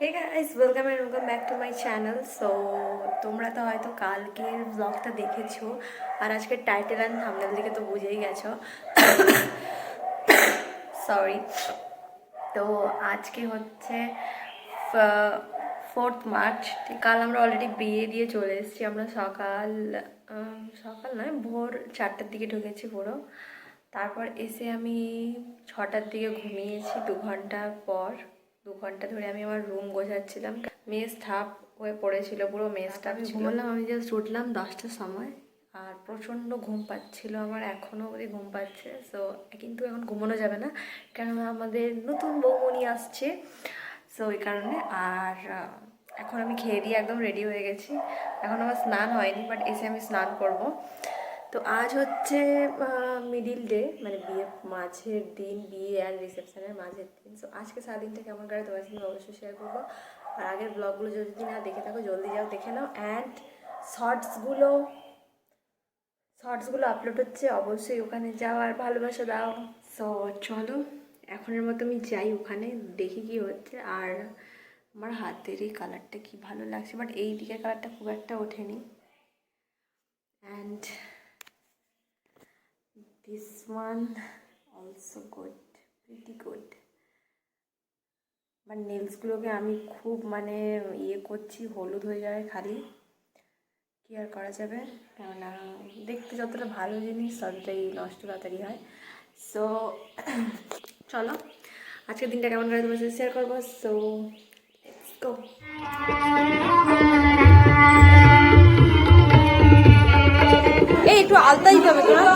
Hey guys welcome and welcome back to my channel so তোমরা তো হয়তো কালকের ব্লগটা দেখেছ, আর আজকের টাইটেল অ্যান্ড থামনেল দিকে তো বুঝেই গেছো। সরি তো আজকে হচ্ছে ফোর্থ মার্চ কাল আমরা অলরেডি বিয়ে দিয়ে চলে এসেছি। আমরা সকাল সকাল নয়, ভোর চারটার দিকে ঢুকেছি পুরো। তারপর এসে আমি ছটার দিকে ঘুমিয়েছি, দু ঘণ্টা পর। দু ঘণ্টা ধরে আমি আমার রুম গোছাচ্ছিলাম। মেজ ঠাপ হয়ে পড়েছিল পুরো মেজ ঠাপ ঘুমালাম আমি জাস্ট উঠলাম দশটার সময় আর প্রচণ্ড ঘুম পাচ্ছিল আমার এখনও অবধি ঘুম পাচ্ছে। সো কিন্তু এখন ঘুমানো যাবে না কেননা আমাদের নতুন বৌমনি আসছে। সো ওই কারণে আর এখন আমি খেয়ে দিয়ে একদম রেডি হয়ে গেছি। এখন আমার স্নান হয়নি বাট এসে আমি স্নান করব। তো আজ হচ্ছে মিডিল ডে মানে বিয়ে, মাঝের দিন, বিয়ে অ্যান্ড রিসেপশনের মাঝের দিন। সো আজকে সারাদিনটা কেমন করে তোমার সঙ্গে অবশ্যই শেয়ার করব। আর আগের ব্লগগুলো যদি না দেখে থাকো, জলদি যাও, দেখে নাও। অ্যান্ড শর্টসগুলো শর্টসগুলো আপলোড হচ্ছে, অবশ্যই ওখানে যাও আর ভালোবাসা দাও। সো চলো, এখনের মতো আমি যাই ওখানে, দেখি কি হচ্ছে। আর আমার হাতের এই কালারটা কি ভালো লাগছে বাট এই দিকের কালারটা খুব একটা ওঠেনি। And this one also good pretty good but নেলসগুলোকে আমি খুব মানে ইয়ে করছি, হলুদ হয়ে যায় খালি। কি আর করা যাবে? কেননা দেখতে যতটা ভালো জিনিস, ততটাই নষ্ট তাড়াতাড়ি হয়। সো চলো, আজকের দিনটা কেমন করে তোমার সাথে শেয়ার করব? সো গো এই, একটু আলতা দিতে হবে তোরা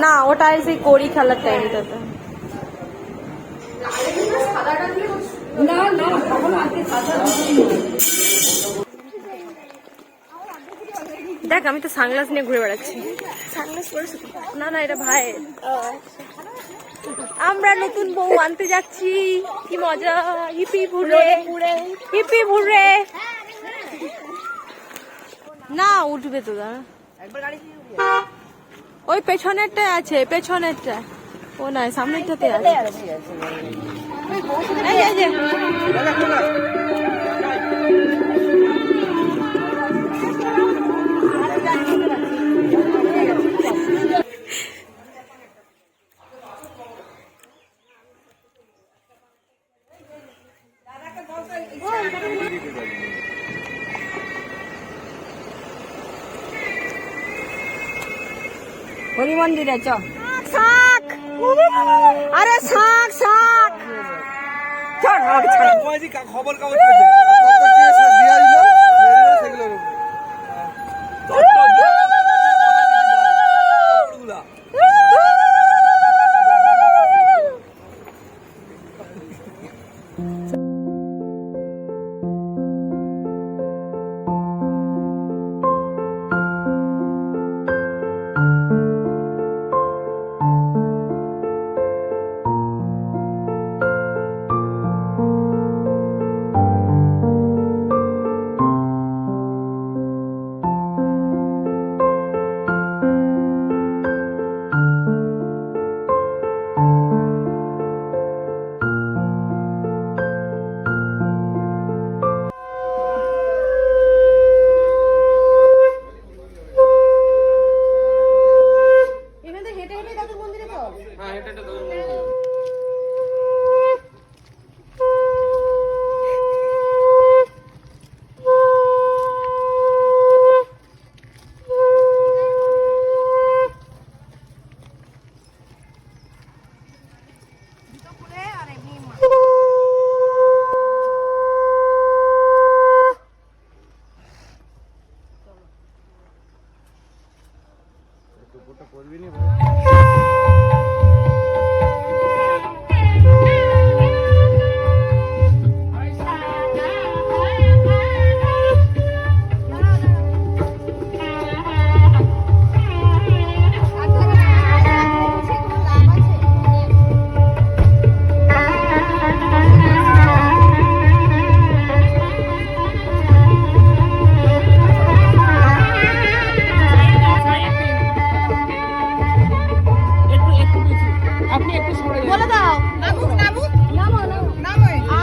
না ওটা সেই কড়ি খেলার টাইমটাতে দেখ আমি তো সানগ্লাস নিয়ে ঘুরে বেড়াচ্ছি। না না এটা ভাই। আমরা নতুন বউ আনতে যাচ্ছি। কি মজা। হিপি ঘুরে হিপি ঘুরে না উঠবে তো দাঁড়া। ওই পেছনেরটা আছে পেছনেরটা। ও নাই সামনেরটাতে আছে। মন্দিরে চ। শাক আরে শাক শাক। খবর तो फ़ोटो खोल भी नहीं বলে দাও। নামুক নামুক। নামো নামো।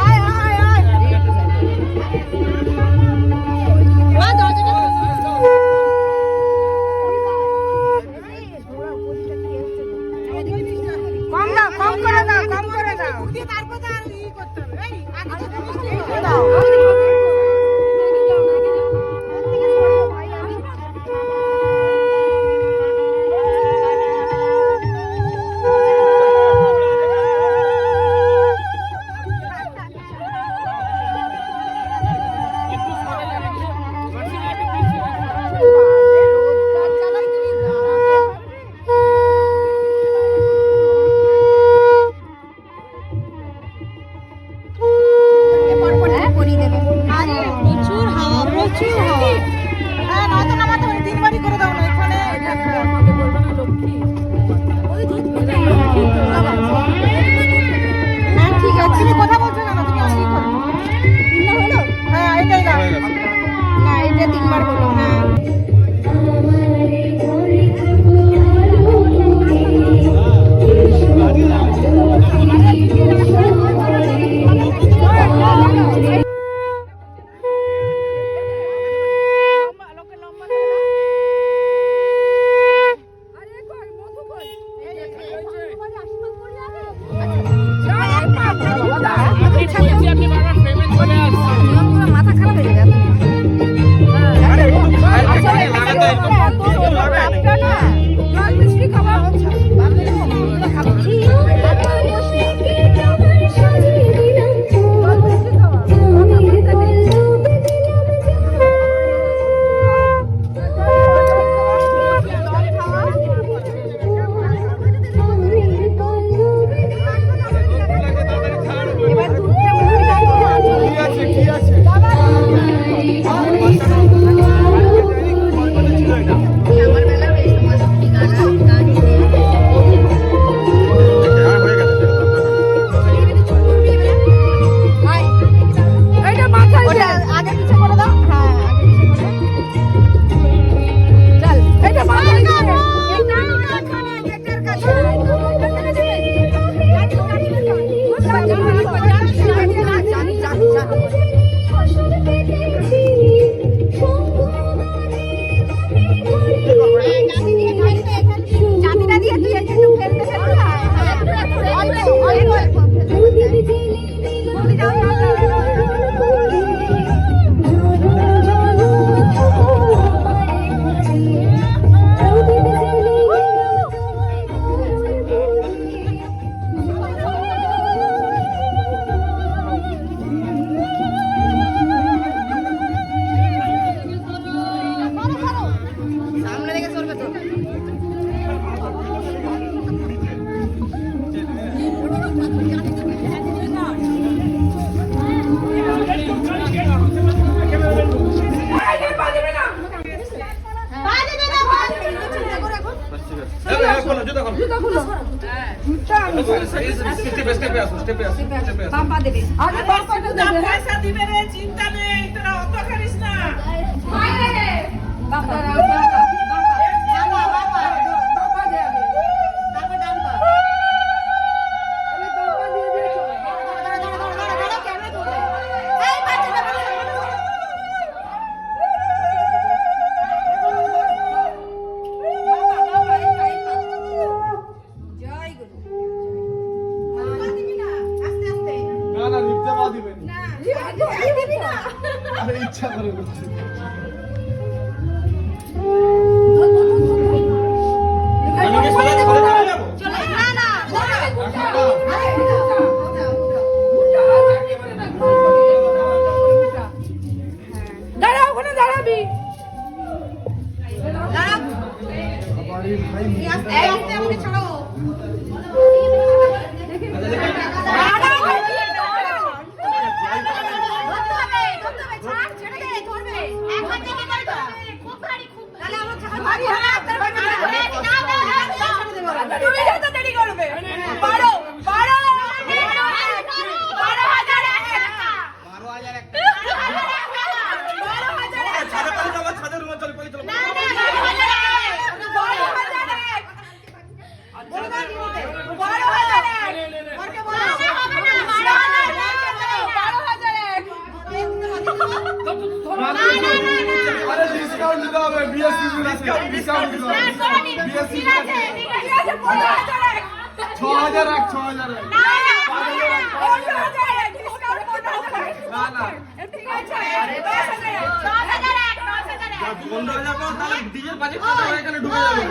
হয়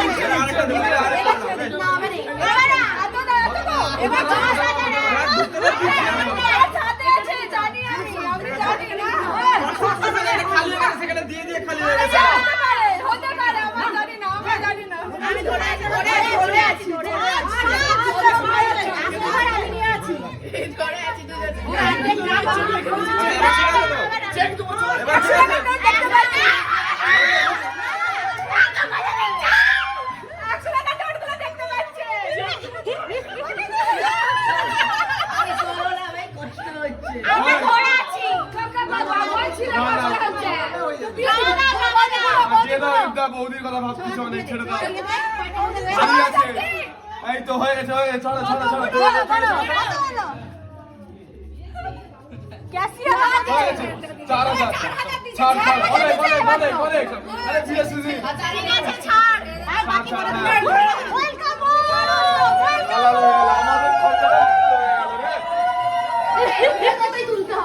ঢুকে আরেকটা ঢুকে আরেকটা খালি হয়ে গেছে সেখানে দিয়ে দিয়ে খালি হয়ে গেছে এবার ছেড়ে দাও। দিয়ে দাও ইবদা বৌদির কথা ভাবতেছো অনেক ছেড়ে দাও আছে এই তো হয়ে গেছে হয়ে গেছে চলো চলো চলো হয়ে চার হাজার। ছাড় ছাড়। অনেক অনেক অনেক অনেক আরে বিএসসি আমাদের খরচাটা হয়ে গেল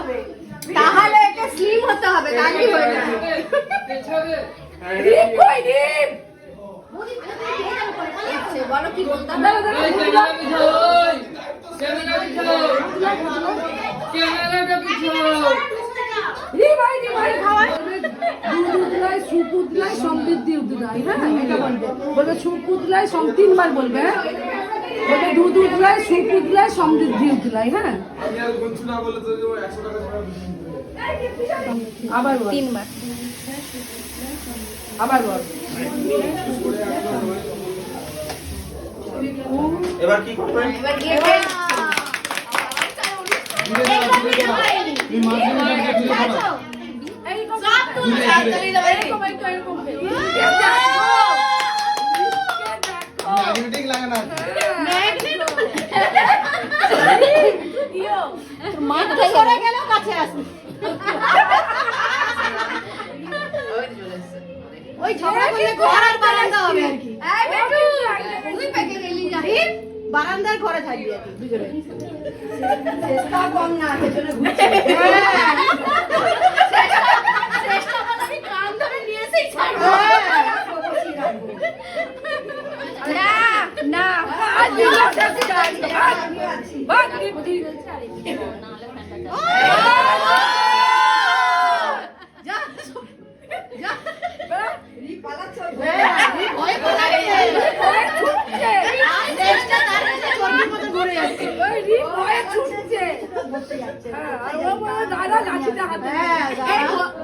রে। তাহলে এটা স্লিম হতে হবে তাহলেই হয়ে যাবে বলো কি বলতে হবে? সুপুতলায় সমৃদ্ধি উদলায় হ্যাঁ এটা বলবে। বলবে সুপুতলায় সম তিনবার বলবে হ্যাঁ। বলবে দুধ সমৃদ্ধি হ্যাঁ। আবার তিনবার। আবার বল। এবার কি এবার ওই ঝগড়া করলে ঘর আর বারান্দা হবে আর কি। বারান্দার ঘরে থাকবি আর কি দুজনে। চেষ্টা কম না পেছনে ঘুরছে। চেষ্টা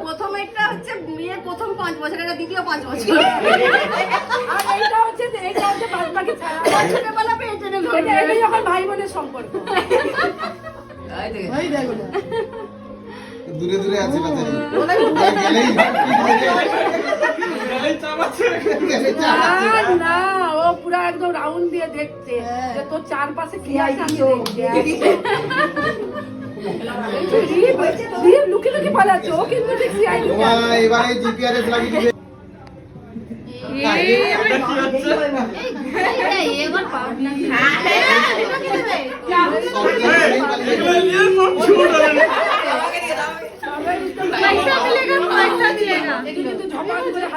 প্রথম এটা হচ্ছে মেয়ের প্রথম পাঁচ বছর এটা দ্বিতীয় পাঁচ বছর আর এইটা হচ্ছে এইটা হচ্ছে বাদ বাকি ছোটবেলা পেয়ে এটা এটা যখন ভাই বোনের সম্পর্ক দূরে দূরে আছে চাপাচ্ছে না না ও পুরো একদম রাউন্ড দিয়ে দেখছে যে তোর চারপাশে কি আছে আমি দেখছি রিপ রিপ লুকি লুকি পালাচ্ছে ও কিন্তু দেখছি আই এবারে জিপিআরএস লাগিয়ে দিবে। এটা কি হচ্ছে? এবার পাওয়ার না এই, এগুলো নিয়ে সব ছুট হবে একটু কিন্তু ঝপাঝপ করে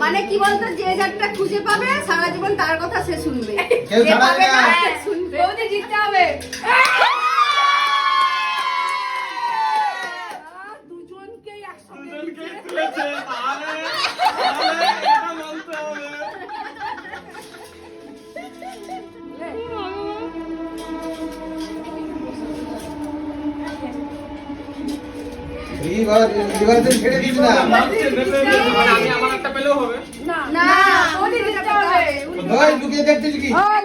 মানে কি বলতো যে যারটা খুঁজে পাবে সারা জীবন তার কথা সে শুনবে শুনবে জিততে হবে রিভার রিভার্সেল ছেড়ে দিস মানে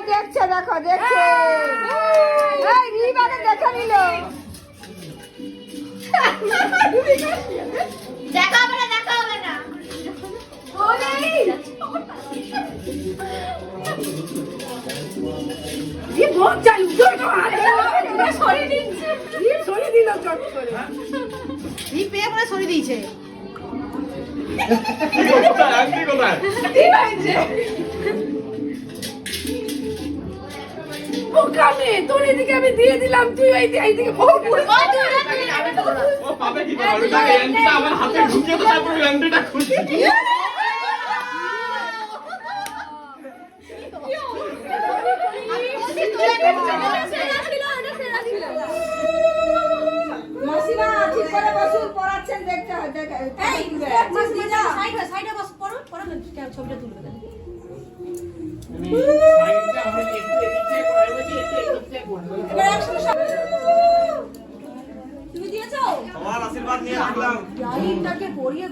দেখছে দেখো দেখছে এই রিবাকে দেখে দেখা হবে না দেখা হবে না সরিয়ে দিচ্ছে সরিয়ে দিল চট করে পেয়ে পরে সরিয়ে দিয়েছে। তোর এদিকে আমি দিয়ে দিলাম তুই এই এইদিকে ভোট ও পাবে কি করে? আমি তাকে এন্টিটা আমার হাতে ঢুকিয়ে তো তারপর এন্টিটা খুঁজছি মাসিমা ঠিক করে বসুন পড়াচ্ছেন দেখতে হয় দেখে এই মাসিমা যা সাইডে সাইডে বস পড়ো পড়ো ছবিটা তুলবে তুমি দিয়েছ? তোমার আশীর্বাদ নিয়ে রাখলাম। পড়িয়ে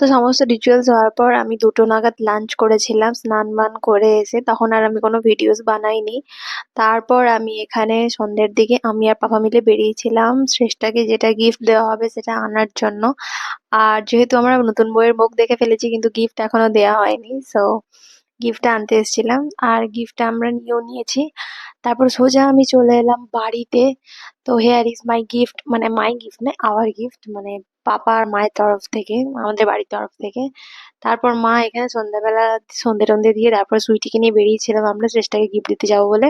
তো সমস্ত রিচুয়ালস হওয়ার পর আমি দুটো নাগাদ লাঞ্চ করেছিলাম, স্নান বান করে এসে। তখন আর আমি কোনো ভিডিওস বানাইনি। তারপর আমি এখানে সন্ধ্যের দিকে আমি আর পাপা মিলে বেরিয়েছিলাম শ্রেষ্ঠাকে যেটা গিফট দেওয়া হবে সেটা আনার জন্য। আর যেহেতু আমরা নতুন বইয়ের মুখ দেখে ফেলেছি, কিন্তু গিফট এখনও দেওয়া হয়নি। সো গিফটটা আনতে এসেছিলাম। আর গিফটটা আমরা নিয়েও নিয়েছি। তারপর সোজা আমি চলে এলাম বাড়িতে। তো হেয়ার ইজ মাই গিফট মানে মাই গিফট না আওয়ার গিফট মানে পাপা আর মায়ের তরফ থেকে, আমাদের বাড়ির তরফ থেকে। তারপর মা এখানে সন্ধ্যাবেলা সন্ধে টন্ধে দিয়ে তারপর সুইটিকে নিয়ে বেরিয়েছিলাম আমরা চেষ্টাকে গিফট দিতে যাব বলে।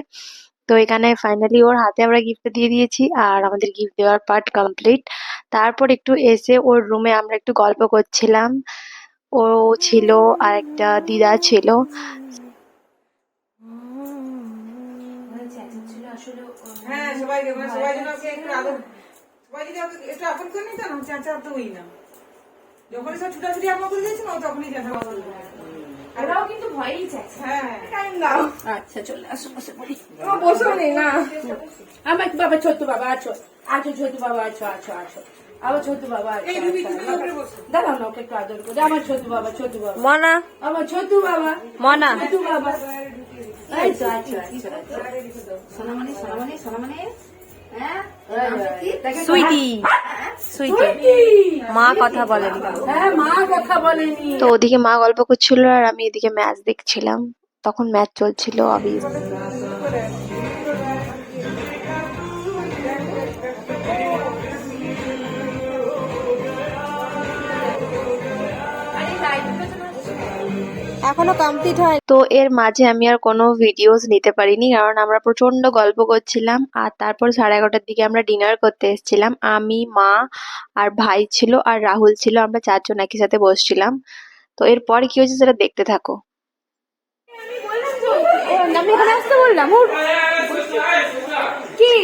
তো এখানে ফাইনালি ওর হাতে আমরা গিফটটা দিয়ে দিয়েছি আর আমাদের গিফট দেওয়ার পার্ট কমপ্লিট তারপর একটু এসে ওর রুমে আমরা একটু গল্প করছিলাম। ও ছিল আর একটা দিদা ছিল। হ্যাঁ সবাই সবাই একটু আদর সবাই যদি আপন করে নিত না চাচা তুই না যখনই সব ছুটাছুটি আমরা করে দিয়েছি না তখনই চাচা কথা বলবে কিন্তু ভয়ই চাইছে। হ্যাঁ। টাইম দাও। আচ্ছা চলে আসো বসে পড়ি। ও বসো নি না। আমার বাবা ছোট্ট বাবা আছো। আছো ছোট্ট বাবা আছো আছো আছো। আমার ছোট্ট বাবা দাঁড়াও না ওকে একটু আদর করে আমার ছোট্ট বাবা ছোট্ট বাবা। মনা। আমার ছোট্ট বাবা। মনা। ছোট্ট বাবা। এই তো আচ্ছা আচ্ছা আচ্ছা। সোনামণি সোনামণি সোনামণি। হ্যাঁ দেখে তো, সুইটি সুইটি সুইটি। মা কথা বলেন। হ্যাঁ মা কথা বলেনি। তো ওদিকে মা গল্প করছিল আর আমি এদিকে ম্যাচ দেখছিলাম। তখন ম্যাচ চলছিল অবভিয়াস এখনও কমপ্লিট হয় তো এর মাঝে আমি আর কোনো ভিডিওস নিতে পারিনি কারণ আমরা প্রচণ্ড গল্প করছিলাম আর তারপর সাড়ে এগারোটার দিকে আমরা ডিনার করতে এসেছিলাম। আমি মা আর ভাই ছিল আর রাহুল ছিল আমরা চারজন একই সাথে বসছিলাম। তো এরপর কি হয়েছে সেটা দেখতে থাকো। আমি এখানে আসতে বললাম কি?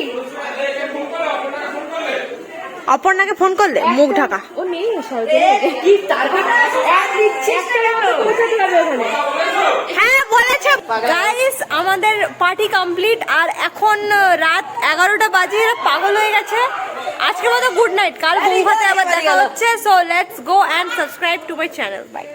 অপর্ণাকে ফোন করলে মুখ ঢাকা। ও নেই হ্যাঁ বলেছে। গাইস আমাদের পার্টি কমপ্লিট আর এখন রাত এগারোটা বাজে এরা পাগল হয়ে গেছে। আজকের মতো গুড নাইট কাল বৌভাতে আবার দেখা হচ্ছে so let's go and subscribe to my channel bye